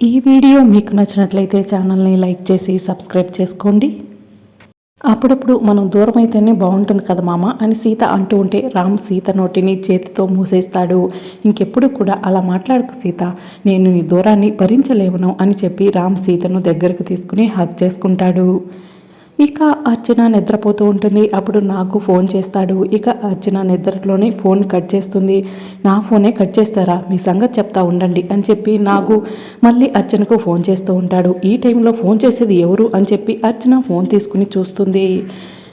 ఈ వీడియో మీకు నచ్చినట్లయితే ఛానల్ని లైక్ చేసి సబ్స్క్రైబ్ చేసుకోండి. అప్పుడప్పుడు మనం దూరం అయితేనే బాగుంటుంది కదా మామ అని సీత అంటూ ఉంటే రామ్ సీత నోటిని చేతితో మూసేస్తాడు. ఇంకెప్పుడు కూడా అలా మాట్లాడుకు సీత. నేను నీ దూరాన్ని భరించలేవను అని చెప్పి రామ్ సీతను దగ్గరకు తీసుకుని హక్ చేసుకుంటాడు. ఇక అర్చన నిద్రపోతూ ఉంటుంది. అప్పుడు నాకు ఫోన్ చేస్తాడు. ఇక అర్చన నిద్రలోనే ఫోన్ కట్ చేస్తుంది. నా ఫోనే కట్ చేస్తారా? మీ సంగతి చెప్తా ఉండండి అని చెప్పి నాకు మళ్ళీ అర్చనకు ఫోన్ చేస్తూ ఉంటాడు. ఈ టైంలో ఫోన్ చేసేది ఎవరు అని చెప్పి అర్చన ఫోన్ తీసుకుని చూస్తుంది.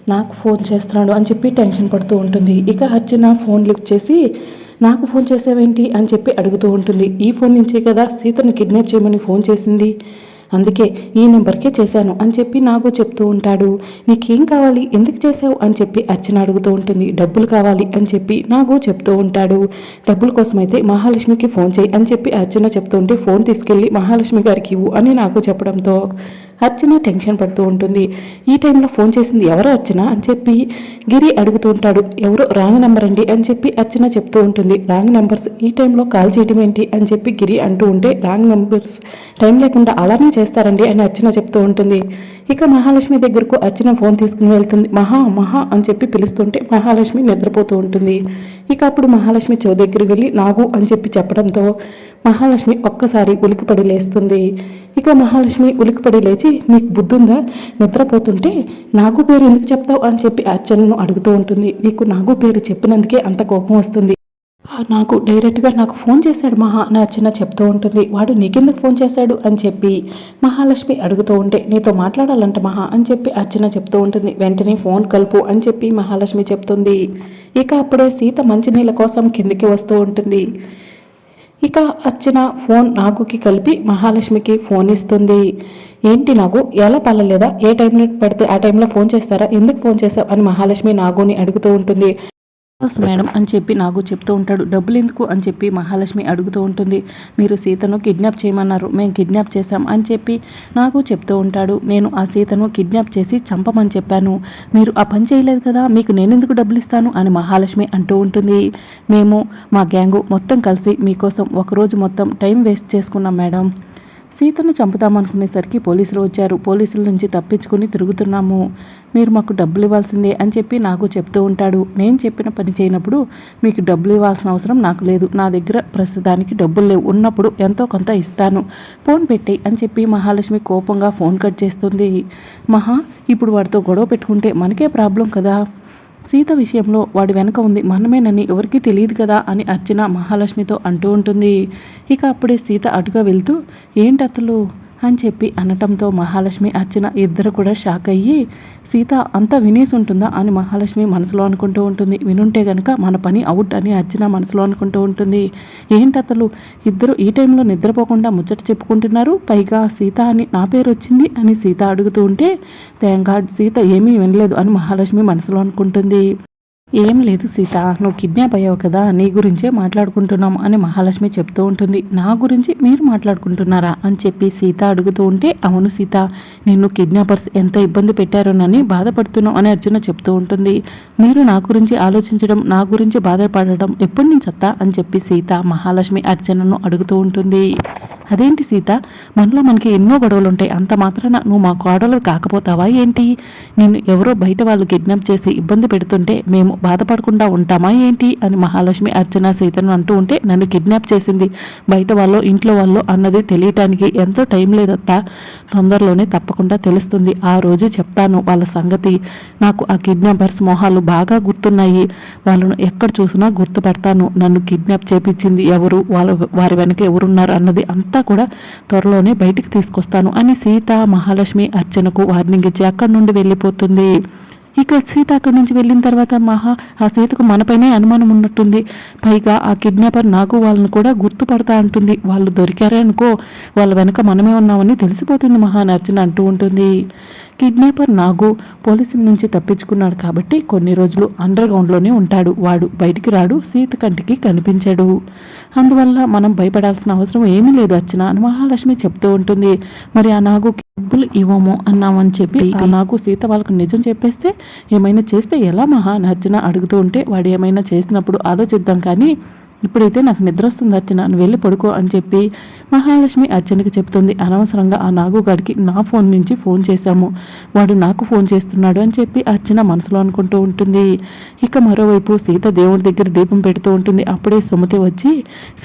నాకు ఫోన్ చేస్తున్నాడు అని చెప్పి టెన్షన్ పడుతూ ఉంటుంది. ఇక అర్చన ఫోన్ లిఫ్ట్ చేసి నాకు ఫోన్ చేసావేంటి? అని చెప్పి అడుగుతూ ఉంటుంది. ఈ ఫోన్ నుంచే కదా సీతను కిడ్నాప్ చేయమని ఫోన్ చేసింది. అందుకే ఈ నెంబర్కే చేశాను అని చెప్పి నాకు చెప్తూ ఉంటాడు. నీకేం కావాలి? ఎందుకు చేసావు అని చెప్పి అర్చన అడుగుతూ ఉంటుంది. డబ్బులు కావాలి అని చెప్పి నాకు చెప్తూ ఉంటాడు. డబ్బుల కోసమైతే మహాలక్ష్మికి ఫోన్ చేయి అని చెప్పి అర్చన చెప్తూ ఉంటే ఫోన్ తీసుకెళ్ళి మహాలక్ష్మి గారికి ఇవ్వు అని నాకు చెప్పడంతో అర్చన టెన్షన్ పడుతూ ఉంటుంది. ఈ టైంలో ఫోన్ చేసింది ఎవరు అర్చన? అని చెప్పి గిరి అడుగుతూ ఉంటాడు. ఎవరో? రాంగ్ నెంబర్ అండి. అని చెప్పి అర్చన చెప్తూ ఉంటుంది. రాంగ్ నెంబర్స్ ఈ టైంలో కాల్ చేయడం ఏంటి? అని చెప్పి గిరి అంటూ ఉంటే రాంగ్ నెంబర్స్ టైం లేకుండా అలానే చేస్తారండి అని అర్చన చెప్తూ ఉంటుంది. ఇక మహాలక్ష్మి దగ్గరకు అర్చన ఫోన్ తీసుకుని వెళ్తుంది. మహా మహా అని చెప్పి పిలుస్తుంటే మహాలక్ష్మి నిద్రపోతూ ఉంటుంది. ఇక అప్పుడు మహాలక్ష్మి చెవు దగ్గరికి వెళ్ళి నాగు అని చెప్పి చెప్పడంతో మహాలక్ష్మి ఒక్కసారి ఉలికిపడి లేస్తుంది. ఇక మహాలక్ష్మి ఉలికిపడి లేచి నీకు బుద్ధుందా? నిద్రపోతుంటే నాగు పేరు ఎందుకు చెప్తావు? అని చెప్పి అర్చనను అడుగుతూ ఉంటుంది. నీకు నాగు పేరు చెప్పినందుకే అంత కోపం వస్తుంది. నాకు డైరెక్ట్గా నాకు ఫోన్ చేశాడు మహా. అని అర్చన చెప్తూ ఉంటుంది. వాడు నీకెందుకు ఫోన్ చేశాడు? అని చెప్పి మహాలక్ష్మి అడుగుతూ ఉంటే నీతో మాట్లాడాలంట మహా అని చెప్పి అర్చన చెప్తూ ఉంటుంది. వెంటనే ఫోన్ కలుపు అని చెప్పి మహాలక్ష్మి చెప్తుంది. ఇక అప్పుడే సీత మంచినీళ్ళ కోసం కిందికి వస్తూ ఉంటుంది. ఇక అర్చన ఫోన్ నాగుకి కలిపి మహాలక్ష్మికి ఫోన్ ఇస్తుంది. ఏంటి నాగు? ఎలా పర్లేదా ఏ టైంలో పెడితే ఆ టైంలో ఫోన్ చేస్తారా? ఎందుకు ఫోన్ చేస్తావు అని మహాలక్ష్మి నాగుని అడుగుతూ ఉంటుంది. మేడం అని చెప్పి నాగు చెప్తూ ఉంటాడు. డబ్బులు ఎందుకు? అని చెప్పి మహాలక్ష్మి అడుగుతూ ఉంటుంది. మీరు సీతను కిడ్నాప్ చేయమన్నారు. మేము కిడ్నాప్ చేశాం అని చెప్పి నాకు చెప్తూ ఉంటాడు. నేను ఆ సీతను కిడ్నాప్ చేసి చంపమని చెప్పాను. మీరు ఆ పని చేయలేదు కదా మీకు నేనెందుకు డబ్బులు ఇస్తాను అని మహాలక్ష్మి అంటూ ఉంటుంది. మేము మా గ్యాంగు మొత్తం కలిసి మీకోసం ఒకరోజు మొత్తం టైం వేస్ట్ చేసుకున్నాం మేడం. సీతను చంపుతామనుకునేసరికి పోలీసులు వచ్చారు. పోలీసుల నుంచి తప్పించుకుని తిరుగుతున్నాము. మీరు మాకు డబ్బులు ఇవ్వాల్సిందే అని చెప్పి నాకు చెప్తూ ఉంటాడు. నేను చెప్పిన పని చేయనప్పుడు మీకు డబ్బులు ఇవ్వాల్సిన అవసరం నాకు లేదు. నా దగ్గర ప్రస్తుతానికి డబ్బులు లేవు. ఉన్నప్పుడు ఎంతో కొంత ఇస్తాను. ఫోన్ పెట్టేయి అని చెప్పి మహాలక్ష్మి కోపంగా ఫోన్ కట్ చేస్తుంది. మహా ఇప్పుడు వాడితో గొడవ పెట్టుకుంటే మనకే ప్రాబ్లం కదా? సీత విషయంలో వాడి వెనక ఉంది మనమేనని ఎవరికీ తెలియదు కదా అని అర్చన మహాలక్ష్మితో అంటూ ఉంటుంది. ఇక అప్పుడే సీత అటుగా వెళ్తూ ఏంటతలు అని చెప్పి అనటంతో మహాలక్ష్మి అర్చన ఇద్దరు కూడా షాక్ అయ్యి సీత అంతా వినేసి ఉంటుందా అని మహాలక్ష్మి మనసులో అనుకుంటూ ఉంటుంది. వినుంటే గనక మన పని అవుట్ అని అర్చన మనసులో అనుకుంటూ ఉంటుంది. ఏంటతలు ఇద్దరు ఈ టైంలో నిద్రపోకుండా ముచ్చట చెప్పుకుంటున్నారు. పైగా సీత అని నా పేరు వచ్చింది అని సీత అడుగుతూ ఉంటే థ్యాంక్ గాడ్ సీత ఏమీ వినలేదు అని మహాలక్ష్మి మనసులో అనుకుంటుంది. ఏం లేదు సీత నువ్వు కిడ్నాప్ అయ్యావు కదా నీ గురించే మాట్లాడుకుంటున్నాం అని మహాలక్ష్మి చెప్తూ ఉంటుంది. నా గురించి మీరు మాట్లాడుకుంటున్నారా అని చెప్పి సీత అడుగుతూ ఉంటే అవును సీత నిన్ను కిడ్నాపర్స్ ఎంత ఇబ్బంది పెట్టారోనని బాధపడుతున్నావు అని అర్జున చెప్తూ ఉంటుంది. మీరు నా గురించి ఆలోచించడం నా గురించి బాధపడడం ఎప్పటి నుంచి అత్తా అని చెప్పి సీత మహాలక్ష్మి అర్జునను అడుగుతూ ఉంటుంది. అదేంటి సీత మనలో మనకి ఎన్నో గొడవలు ఉంటాయి అంత మాత్రాన నువ్వు మా గొడవలు కాకపోతావా ఏంటి? నిన్ను ఎవరో బయట వాళ్ళు కిడ్నాప్ చేసి ఇబ్బంది పెడుతుంటే మేము బాధపడకుండా ఉంటామా ఏంటి అని మహాలక్ష్మి అర్చన సీతను అంటూ ఉంటే నన్ను కిడ్నాప్ చేసింది. బయట వాళ్ళు ఇంట్లో వాళ్ళు అన్నది తెలియటానికి ఎంతో టైం లేదత్తా. తొందరలోనే తప్పకుండా తెలుస్తుంది. ఆ రోజు చెప్తాను వాళ్ళ సంగతి. నాకు ఆ కిడ్నాపర్స్ మొహాలు బాగా గుర్తున్నాయి. వాళ్ళను ఎక్కడ చూసినా గుర్తుపడతాను. నన్ను కిడ్నాప్ చేపించింది ఎవరు? వాళ్ళ వారి వెనక ఎవరున్నారు అన్నది అంతా కూడా త్వరలోనే బయటికి తీసుకొస్తాను అని సీత మహాలక్ష్మి అర్చనకు వార్నింగ్ ఇచ్చి అక్కడి నుండి వెళ్ళిపోతుంది. ఇక సీత అక్కడి నుంచి వెళ్ళిన తర్వాత మహా ఆ సీతకు మనపైనే అనుమానం ఉన్నట్టుంది. పైగా ఆ కిడ్నాపర్ నాకు వాళ్ళని కూడా గుర్తుపడతా అంటుంది. వాళ్ళు దొరికారే అనుకో వాళ్ళ వెనక మనమే ఉన్నామని తెలిసిపోతుంది మహా అని అర్చన అంటూ ఉంటుంది. కిడ్నాపర్ నాగు పోలీసుల నుంచి తప్పించుకున్నాడు కాబట్టి కొన్ని రోజులు అండర్ గ్రౌండ్లోనే ఉంటాడు. వాడు బయటికి రాడు సీత కంటికి కనిపించాడు. అందువల్ల మనం భయపడాల్సిన అవసరం ఏమీ లేదు అర్చన. అని మహాలక్ష్మి చెప్తూ ఉంటుంది. మరి ఆ నాగు డబ్బులు ఇవ్వము అన్నామని చెప్పి ఆ నాకు సీత వాళ్ళకు నిజం చెప్పేస్తే ఏమైనా చేస్తే ఎలా మహా అని అర్చన అడుగుతూ ఉంటే వాడు ఏమైనా చేసినప్పుడు ఆలోచిద్దాం కానీ ఇప్పుడైతే నాకు నిద్ర వస్తుంది అర్చన నువ్వు వెళ్ళి పడుకో అని చెప్పి మహాలక్ష్మి అర్చనకి చెప్తుంది. అనవసరంగా ఆ నాగుగాడికి నా ఫోన్ నుంచి ఫోన్ చేశాము. వాడు నాకు ఫోన్ చేస్తున్నాడు అని చెప్పి అర్చన మనసులో అనుకుంటూ ఉంటుంది. ఇక మరోవైపు సీత దేవుడి దగ్గర దీపం పెడుతూ ఉంటుంది. అప్పుడే సుమతి వచ్చి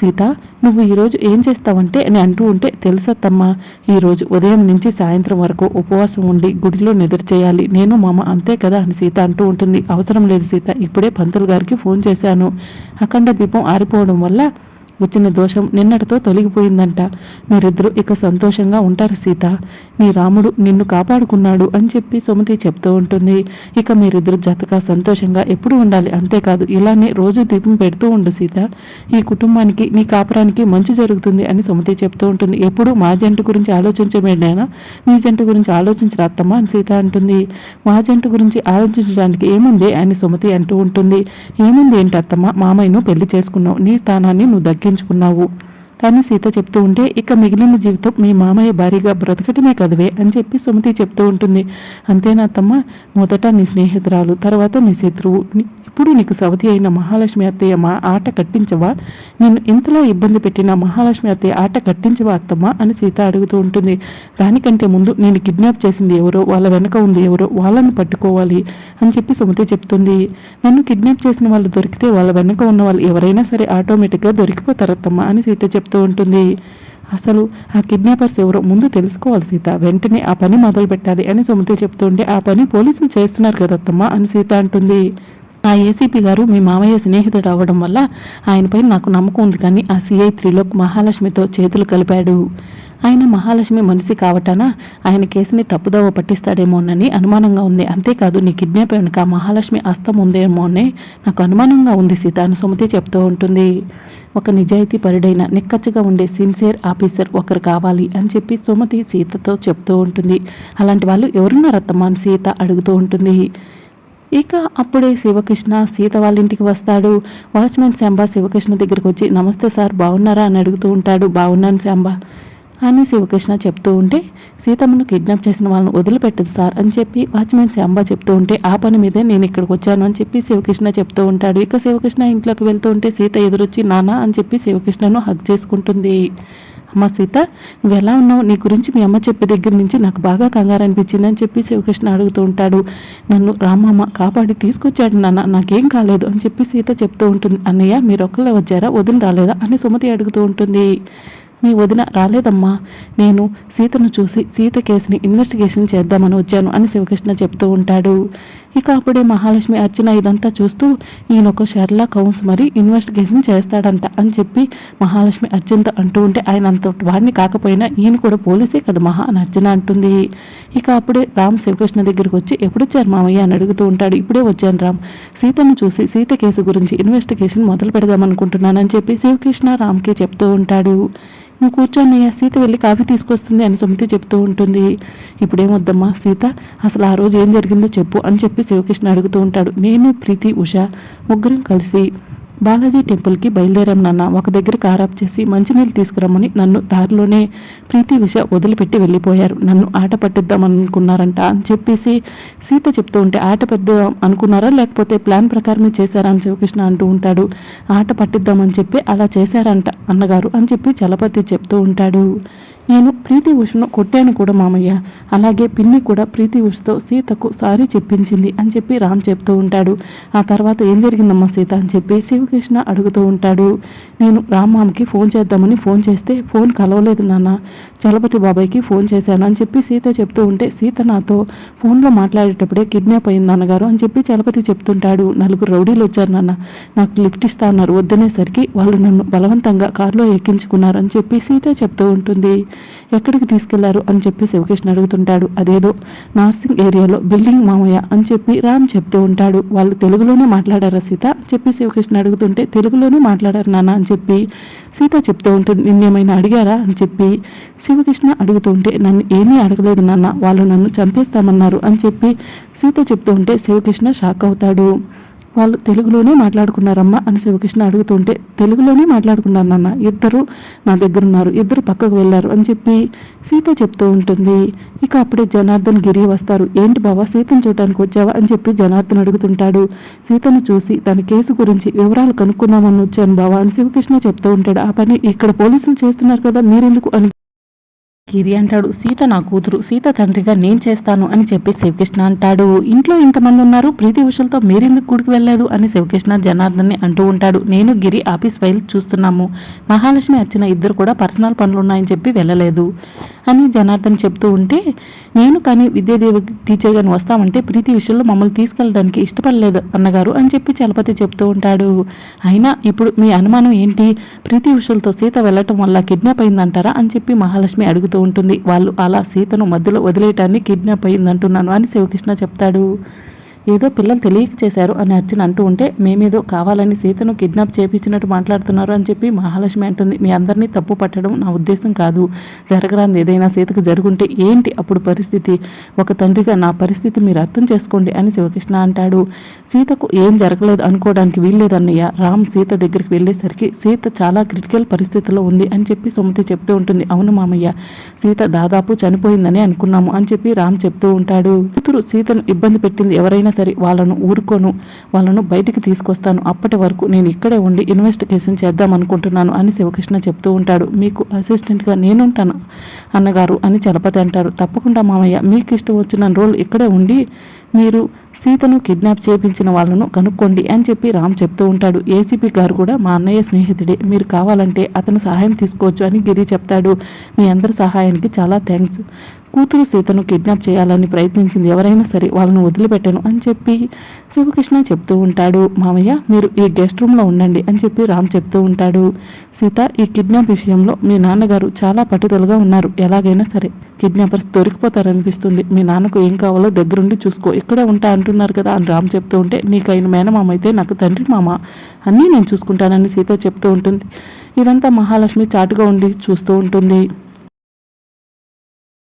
సీత నువ్వు ఈరోజు ఏం చేస్తావంటే అని అంటూ ఉంటే తెలుసత్తమ్మా ఈరోజు ఉదయం నుంచి సాయంత్రం వరకు ఉపవాసం ఉండి గుడిలో నిద్ర చేయాలి. నేను మామ అంతే కదా అని సీత అంటూ ఉంటుంది. అవసరం లేదు సీత ఇప్పుడే పంతులు గారికి ఫోన్ చేశాను. అఖండ దీపం ఆరిపోవడం వల్ల వచ్చిన దోషం నిన్నటితో తొలగిపోయిందంట. మీరిద్దరూ ఇక సంతోషంగా ఉంటారు సీత. మీ రాముడు నిన్ను కాపాడుకున్నాడు అని చెప్పి సుమతి చెప్తూ ఉంటుంది. ఇక మీరిద్దరు జతగా సంతోషంగా ఎప్పుడు ఉండాలి? అంతేకాదు ఇలానే రోజు దీపం పెడుతూ ఉండు సీత. ఈ కుటుంబానికి నీ కాపురానికి మంచి జరుగుతుంది అని సుమతి చెప్తూ ఉంటుంది. ఎప్పుడు? మా జంట గురించి ఆలోచించమేనా మీ జంట గురించి ఆలోచించరాత్తమ్మా అని సీత అంటుంది. మా జంట గురించి ఆలోచించడానికి ఏముంది? అని సుమతి అంటూ ఉంటుంది. ఏముంది ఏంటి అత్తమ్మ? మామయ్యను పెళ్ళి చేసుకున్నావు. నీ స్థానాన్ని నువ్వు దగ్గర దక్కించుకున్నావు కానీ సీత చెప్తూ ఉంటే ఇక మిగిలిన జీవితం మీ మామయ్య భారీగా బ్రతకటమే కదవే అని చెప్పి సుమతి చెప్తూ ఉంటుంది. అంతేనా తమ్మ మొదట నీ స్నేహితురాలు తర్వాత నీ శత్రువు. ఎప్పుడు ఇప్పుడు నీకు సవతి అయిన మహాలక్ష్మి అత్తయ్య మా ఆట కట్టించవా? నేను ఇంతలా ఇబ్బంది పెట్టిన మహాలక్ష్మి అత్తయ్య ఆట కట్టించవా అత్తమ్మా? అని సీత అడుగుతూ ఉంటుంది. దానికంటే ముందు నేను కిడ్నాప్ చేసింది ఎవరో వాళ్ళ వెనక ఉంది ఎవరో వాళ్ళని పట్టుకోవాలి అని చెప్పి సుమతి చెప్తుంది. నన్ను కిడ్నాప్ చేసిన వాళ్ళు దొరికితే వాళ్ళ వెనక ఉన్న వాళ్ళు ఎవరైనా సరే ఆటోమేటిక్గా దొరికిపోతారు అత్తమ్మ అని సీత చెప్తూ ఉంటుంది. అసలు ఆ కిడ్నాపర్స్ ఎవరో ముందు తెలుసుకోవాలి సీత. వెంటనే ఆ పని మొదలు పెట్టాలి అని సుమతి చెప్తుంటే ఆ పని పోలీసులు చేస్తున్నారు కదా అని సీత అంటుంది. ఆ ఏసీపీ గారు మీ మామయ్య స్నేహితుడు అవ్వడం వల్ల ఆయనపై నాకు నమ్మకం ఉంది కానీ ఆ సిఐ త్రిలోక్ మహాలక్ష్మితో చేతులు కలిపాడు. ఆయన మహాలక్ష్మి మనిషి కావటాన ఆయన కేసుని తప్పుదోవ పట్టిస్తాడేమోనని అనుమానంగా ఉంది. అంతేకాదు నీ కిడ్నాప్ వెనుక మహాలక్ష్మి అస్తం ఉందేమోనే నాకు అనుమానంగా ఉంది సీత అని సుమతి చెప్తూ ఉంటుంది. ఒక నిజాయితీ పరుడైన నిక్కచ్చిగా ఉండే సిన్సియర్ ఆఫీసర్ ఒకరు కావాలి అని చెప్పి సుమతి సీతతో చెప్తూ ఉంటుంది. అలాంటి వాళ్ళు ఎవరున్నారత్తమ్మ అని సీత అడుగుతూ ఉంటుంది. ఇక అప్పుడే శివకృష్ణ సీత వాళ్ళ ఇంటికి వస్తాడు. వాచ్మెన్ శాంబ శివకృష్ణ దగ్గరికి వచ్చి నమస్తే సార్ బాగున్నారా అని అడుగుతూ ఉంటాడు. బాగున్నాను శాంబ అని శివకృష్ణ చెప్తూ ఉంటే సీతమ్మను కిడ్నాప్ చేసిన వాళ్ళని వదిలిపెట్టదు సార్ అని చెప్పి వాచ్మెన్ శాంబ చెప్తూ ఉంటే ఆ పని మీదే నేను ఇక్కడికి వచ్చాను అని చెప్పి శివకృష్ణ చెప్తూ ఉంటాడు. ఇక శివకృష్ణ ఇంట్లోకి వెళ్తూ ఉంటే సీత ఎదురొచ్చి నానా అని చెప్పి శివకృష్ణను హక్ చేసుకుంటుంది. అమ్మ సీత నువ్వు ఎలా ఉన్నావు? నీ గురించి మీ అమ్మ చెప్పే దగ్గర నుంచి నాకు బాగా కంగారు అనిపించింది అని చెప్పి శివకృష్ణ అడుగుతూ ఉంటాడు. నన్ను రామమ్మ కాపాడి తీసుకొచ్చాడు నాన్న నాకేం కాలేదు అని చెప్పి సీత చెప్తూ ఉంటుంది. అన్నయ్య మీరు ఒక్కళ్ళే వచ్చారా? వదిన రాలేదా? అని సుమతి అడుగుతూ ఉంటుంది. మీ వదిన రాలేదమ్మా. నేను సీతను చూసి సీత కేసుని ఇన్వెస్టిగేషన్ చేద్దామని వచ్చాను అని శివకృష్ణ చెప్తూ ఉంటాడు. ఇక అప్పుడే మహాలక్ష్మి అర్చన ఇదంతా చూస్తూ ఈయన ఒక షెర్లా కౌన్స్ మరి ఇన్వెస్టిగేషన్ చేస్తాడంట అని చెప్పి మహాలక్ష్మి అర్జున్తో అంటూ ఉంటే ఆయన అంత వాడిని కాకపోయినా ఈయన కూడా పోలీసే కదా మహా అని అర్చన అంటుంది. ఇక అప్పుడే రామ్ శివకృష్ణ దగ్గరికి వచ్చి ఎప్పుడొచ్చారు మామయ్య? అని అడుగుతూ ఉంటాడు. ఇప్పుడే వచ్చాను రామ్. సీతను చూసి సీత కేసు గురించి ఇన్వెస్టిగేషన్ మొదలు పెడదామనుకుంటున్నానని చెప్పి శివకృష్ణ రామ్కి చెప్తూ ఉంటాడు. నువ్వు కూర్చొని సీత వెళ్ళి కాఫీ తీసుకొస్తుంది అని సుమతి చెప్తూ ఉంటుంది. ఇప్పుడేమొద్దమ్మా సీత? అసలు ఆ రోజు ఏం జరిగిందో చెప్పు అని చెప్పి శివకృష్ణ అడుగుతూ ఉంటాడు నేను ప్రీతి ఉష ముగ్గురం కలిసి బాలాజీ టెంపుల్కి బయలుదేరాం నాన్న. ఒక దగ్గర ఖరాబ్ చేసి మంచినీళ్ళు తీసుకురమ్మని నన్ను దారిలోనే ప్రీతి ఉష వదిలిపెట్టి వెళ్ళిపోయారు. నన్ను ఆట పట్టిద్దాం అనుకున్నారంట అని చెప్పేసి సీత చెప్తూ ఉంటే ఆట పెద్ద అనుకున్నారా? లేకపోతే ప్లాన్ ప్రకారమే చేశారా అని శివకృష్ణ అంటూ ఉంటాడు. ఆట పట్టిద్దామని చెప్పి అలా చేశారంట అన్నగారు అని చెప్పి చలపతి చెప్తూ ఉంటాడు. నేను ప్రీతి ఉషను కొట్టాను కూడా మామయ్య. అలాగే పిన్ని కూడా ప్రీతి ఉషతో సీతకు సారీ చెప్పించింది అని చెప్పి రామ్ చెప్తూ ఉంటాడు. ఆ తర్వాత ఏం జరిగిందమ్మా సీత అని చెప్పి శివకృష్ణ అడుగుతూ ఉంటాడు. నేను రామ్మామకి ఫోన్ చేద్దామని ఫోన్ చేస్తే ఫోన్ కలవలేదు నాన్న. చలపతి బాబాయ్కి ఫోన్ చేశాను అని చెప్పి సీత చెప్తూ ఉంటే సీత నాతో ఫోన్లో మాట్లాడేటప్పుడే కిడ్నాప్ అయింది నాన్నగారు అని చెప్పి చలపతి చెప్తుంటాడు. నలుగురు రౌడీలు వచ్చారు నాన్న. నాకు లిఫ్ట్ ఇస్తా అన్నారు. వద్దనేసరికి వాళ్ళు నన్ను బలవంతంగా కారులో ఎక్కించుకున్నారు అని చెప్పి సీత చెప్తూ ఉంటుంది. ఎక్కడికి తీసుకెళ్ళారు అని చెప్పి శివకృష్ణ అడుగుతుంటాడు. అదేదో నార్సింగ్ ఏరియాలో బిల్డింగ్ మామయ్య అని చెప్పి రామ్ చెప్తూ ఉంటాడు. వాళ్ళు తెలుగులోనే మాట్లాడారా సీత? చెప్పి శివకృష్ణ అడుగుతుంటే తెలుగులోనే మాట్లాడారు నాన్న అని చెప్పి సీత చెప్తూ ఉంటుంది. నిన్నేమైనా అడిగారా అని చెప్పి శివకృష్ణ అడుగుతూ ఉంటే నన్ను ఏమీ అడగలేదు నాన్న. వాళ్ళు నన్ను చంపేస్తామన్నారు అని చెప్పి సీత చెప్తూ ఉంటే శివకృష్ణ షాక్ అవుతాడు. వాళ్ళు తెలుగులోనే మాట్లాడుకున్నారమ్మా అని శివకృష్ణ అడుగుతుంటే తెలుగులోనే మాట్లాడుకున్నారు నాన్న. ఇద్దరు నా దగ్గర ఉన్నారు ఇద్దరు పక్కకు వెళ్ళారు అని చెప్పి సీత చెప్తూ ఉంటుంది. ఇక అప్పుడే జనార్దన్ గిరి వస్తారు. ఏంటి బావా సీతను చూడటానికి వచ్చావా? అని చెప్పి జనార్దన్ అడుగుతుంటాడు. సీతను చూసి తన కేసు గురించి వివరాలు కనుక్కుందామని వచ్చాను బావా అని శివకృష్ణ చెప్తూ ఉంటాడు. ఆ పని ఇక్కడ పోలీసులు చేస్తున్నారు కదా మీరెందుకు అని గిరి అంటాడు సీత నా కూతురు సీత తండ్రిగా నేను చేస్తాను అని చెప్పి శివకృష్ణ అంటాడు. ఇంట్లో ఇంతమంది ఉన్నారు ప్రీతి ఉషలతో మీరెందుకు గుడికి వెళ్ళలేదు అని శివకృష్ణ జనార్దన్ని అంటూ ఉంటాడు. నేను గిరి ఆఫీస్ ఫైల్ చూస్తున్నాము. మహాలక్ష్మి వచ్చిన ఇద్దరు కూడా పర్సనల్ పనులు ఉన్నాయని చెప్పి వెళ్ళలేదు అని జనార్దన్ చెప్తూ ఉంటే నేను కానీ విద్యాదేవి టీచర్ గారిని వస్తామంటే ప్రీతి విషయంలో మమ్మల్ని తీసుకెళ్ళడానికి ఇష్టపడలేదు అన్నగారు అని చెప్పి చలపతి చెప్తూ ఉంటాడు. అయినా ఇప్పుడు మీ అనుమానం ఏంటి? ప్రీతి విషయంతో సీత వెళ్ళటం వల్ల కిడ్నాప్ అయిందంటారా? అని చెప్పి మహాలక్ష్మి అడుగుతూ ఉంటుంది. వాళ్ళు అలా సీతను మధ్యలో వదిలేయటాన్ని కిడ్నాప్ అయిందంటున్నాను అని శివకృష్ణ చెప్తాడు. ఏదో పిల్లలు తెలియక చేశారు అని అర్జున్ అంటూ ఉంటే మేమేదో కావాలని సీతను కిడ్నాప్ చేపించినట్టు మాట్లాడుతున్నారు అని చెప్పి మహాలక్ష్మి అంటుంది. మీ అందరినీ తప్పు పట్టడం నా ఉద్దేశం కాదు. జరగరాంది ఏదైనా సీతకు జరుగుంటే ఏంటి అప్పుడు పరిస్థితి? ఒక తండ్రిగా నా పరిస్థితి మీరు అర్థం చేసుకోండి అని శివకృష్ణ అంటాడు. సీతకు ఏం జరగలేదు అనుకోవడానికి వీల్లేదన్నయ్య. రామ్ సీత దగ్గరికి వెళ్ళేసరికి సీత చాలా క్రిటికల్ పరిస్థితిలో ఉంది అని చెప్పి సుమతి చెప్తూ ఉంటుంది. అవును మామయ్య సీత దాదాపు చనిపోయిందని అనుకున్నాము అని చెప్పి రామ్ చెప్తూ ఉంటాడు. కూతురు సీతను ఇబ్బంది పెట్టింది ఎవరైనా సరే వాళ్ళను ఊరుకోను వాళ్ళను బయటికి తీసుకొస్తాను. అప్పటి వరకు నేను ఇక్కడే ఉండి ఇన్వెస్టిగేషన్ చేద్దాం అనుకుంటున్నాను అని శివకృష్ణ చెప్తూ ఉంటాడు. మీకు అసిస్టెంట్గా నేనుంటాను అన్నగారు అని చలపతి అంటారు. తప్పకుండా మామయ్య మీకు ఇష్టం వచ్చిన రోజులు ఇక్కడే ఉండి మీరు సీతను కిడ్నాప్ చేపించిన వాళ్ళను కనుక్కోండి అని చెప్పి రామ్ చెప్తూ ఉంటాడు. ఏసీపీ గారు కూడా మా అన్నయ్య స్నేహితుడే మీరు కావాలంటే అతను సహాయం తీసుకోవచ్చు అని గిరి చెప్తాడు. మీ అందరి సహాయానికి చాలా థ్యాంక్స్ కూతురు సీతను కిడ్నాప్ చేయాలని ప్రయత్నించింది. ఎవరైనా సరే వాళ్ళను వదిలిపెట్టాను అని చెప్పి శివకృష్ణ చెప్తూ ఉంటాడు. మామయ్య మీరు ఈ గెస్ట్ రూమ్లో ఉండండి అని చెప్పి రామ్ చెప్తూ ఉంటాడు. సీత ఈ కిడ్నాప్ విషయంలో మీ నాన్నగారు చాలా పట్టుదలగా ఉన్నారు. ఎలాగైనా సరే కిడ్నాపర్స్ దొరికిపోతారనిపిస్తుంది. మీ నాన్నకు ఏం కావాలో దగ్గరుండి చూసుకో. ఇక్కడే ఉంటా అంటున్నారు కదా అని రామ్ చెప్తూ ఉంటే నీకు మేనమామ అయితే నాకు తండ్రి మామ అన్నీ నేను చూసుకుంటానని సీత చెప్తూ ఉంటుంది. ఇదంతా మహాలక్ష్మి చాటుగా ఉండి చూస్తూ ఉంటుంది.